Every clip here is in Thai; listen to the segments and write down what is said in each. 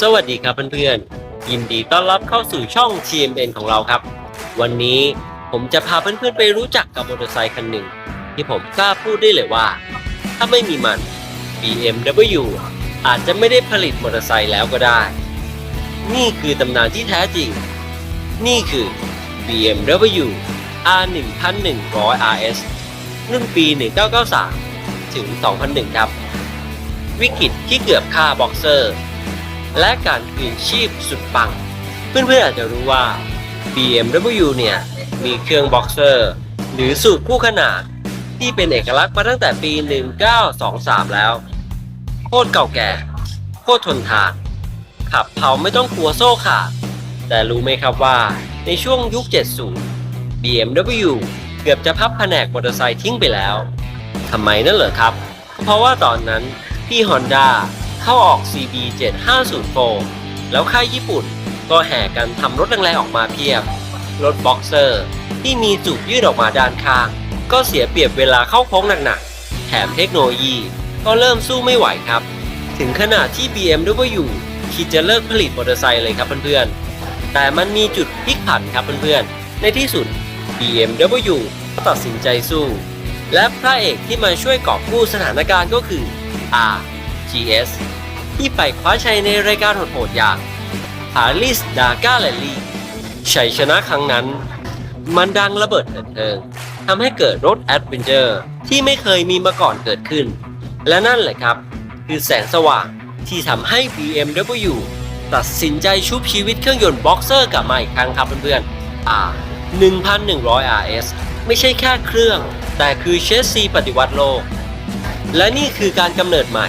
สวัสดีครับเพื่อนๆยินดีต้อนรับเข้าสู่ช่อง TMN ของเราครับ วันนี้ผมจะพาเพื่อนๆไปรู้จักกับมอเตอร์ไซค์คันหนึ่ง ที่ผมกล้าพูดได้เลยว่า ถ้าไม่มีมัน BMW อาจจะไม่ได้ผลิตมอเตอร์ไซค์แล้วก็ได้ นี่คือตำนานที่แท้จริง นี่คือ BMW R1100 RS รุ่นปี 1993 ถึง 2001 ครับ วิกฤตที่เกือบฆ่าบ็อกเซอร์ และการคืนชีพสุดปัง เพื่อนๆอาจจะรู้ว่า BMW เนี่ย มีเครื่องบ็อกเซอร์ หรือสูบคู่ขนานที่เป็นเอกลักษณ์มาตั้งแต่ปี 1923 แล้ว โคตรเก่าแก่ โคตรทนทาน ขับเผาไม่ต้องกลัวโซ่ขาด แต่รู้ไหมครับว่าในช่วงยุค 70 BMW เกือบจะพับแผนกมอเตอร์ไซค์ทิ้งไปแล้วทำไมนั่นเหรอครับ เพราะว่าตอนนั้นพี่ Honda เข้าออก CB 7504แล้วค่ายญี่ปุ่นก็แห่กันทำรถแรงๆออกมาเพียบ รถบ็อกเซอร์ ที่มีจุกยืดออกมาด้านข้าง ก็เสียเปรียบเวลาเข้าโค้งหนักๆ แถมเทคโนโลยีก็เริ่มสู้ไม่ไหวครับ ถึงขนาดที่ BMW คิดจะเลิกผลิตมอเตอร์ไซค์เลยครับเพื่อนๆ แต่มันมีจุดพลิกผันครับเพื่อนๆ ในที่สุด BMW ก็ตัดสินใจสู้ และพระเอกที่มาช่วยกอบกู้สถานการณ์ก็คือ R GS ที่ไปคว้าชัยในรายการโหดๆอย่าง Paris Dakar Rally ชัยชนะครั้งนั้น มันดังระเบิดเถิดเทิงทำให้เกิดรถแอดเวนเจอร์ที่ไม่เคยมีมาก่อนเกิดขึ้น และนั่นแหละครับ คือแสงสว่างที่ทำให้ BMW ตัดสินใจชุบชีวิตเครื่องยนต์บ็อกเซอร์กลับมาอีกครั้งครับเพื่อนๆ R 1100 RS ไม่ใช่แค่เครื่อง แต่คือเชสซีปฏิวัติโลก และนี่คือการกำเนิดใหม่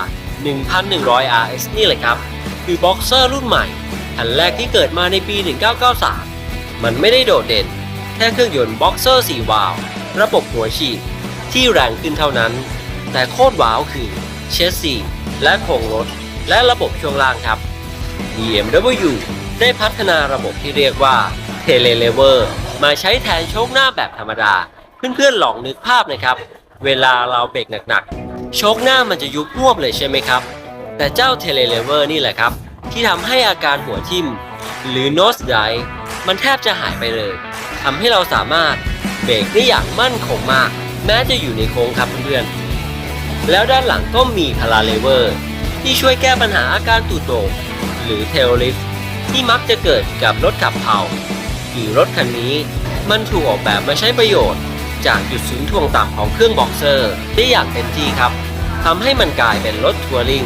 R 1100 RS นี่เลยครับ คือบ็อกเซอร์รุ่นใหม่คันแรกที่เกิดมาในปี 1993 มันไม่ได้โดดเด่น แค่เครื่องยนต์บ็อกเซอร์4วาล์วระบบหัวฉีดที่แรงขึ้นเท่านั้น แต่โคตรว้าวคือเชสซีและโครงรถ และระบบช่วงล่างครับ BMW ได้พัฒนาระบบที่เรียกว่า Telelever มาใช้แทนโชคหน้าแบบธรรมดา เพื่อนๆลองนึกภาพนะครับ เวลาเราเบรกหนักๆ โชคหน้ามันจะยุบรวบเลยใช่ไหมครับ แต่เจ้า Telelever นี่แหละครับ ที่ทำให้อาการหัวทิ่ม หรือ nose dive มันแทบจะหายไปเลยทำให้เราสามารถเบรกได้อย่างมั่นคงมาก แม้จะอยู่ในโค้งครับเพื่อนๆแล้วด้านหลังก็มีพาราเลเวอร์ ที่ช่วยแก้ปัญหาอาการตูดโดงหรือเทลลิฟที่มักจะเกิดกับรถขับเผาหรือรถคันนี้มันถูกออกแบบมาใช้ประโยชน์ จากจุดศูนย์ถ่วงต่ำของเครื่องบ็อกเซอร์ ได้อย่างเต็มที่ครับทำให้มันกลายเป็นรถทัวริง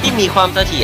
ที่มีความเสถียร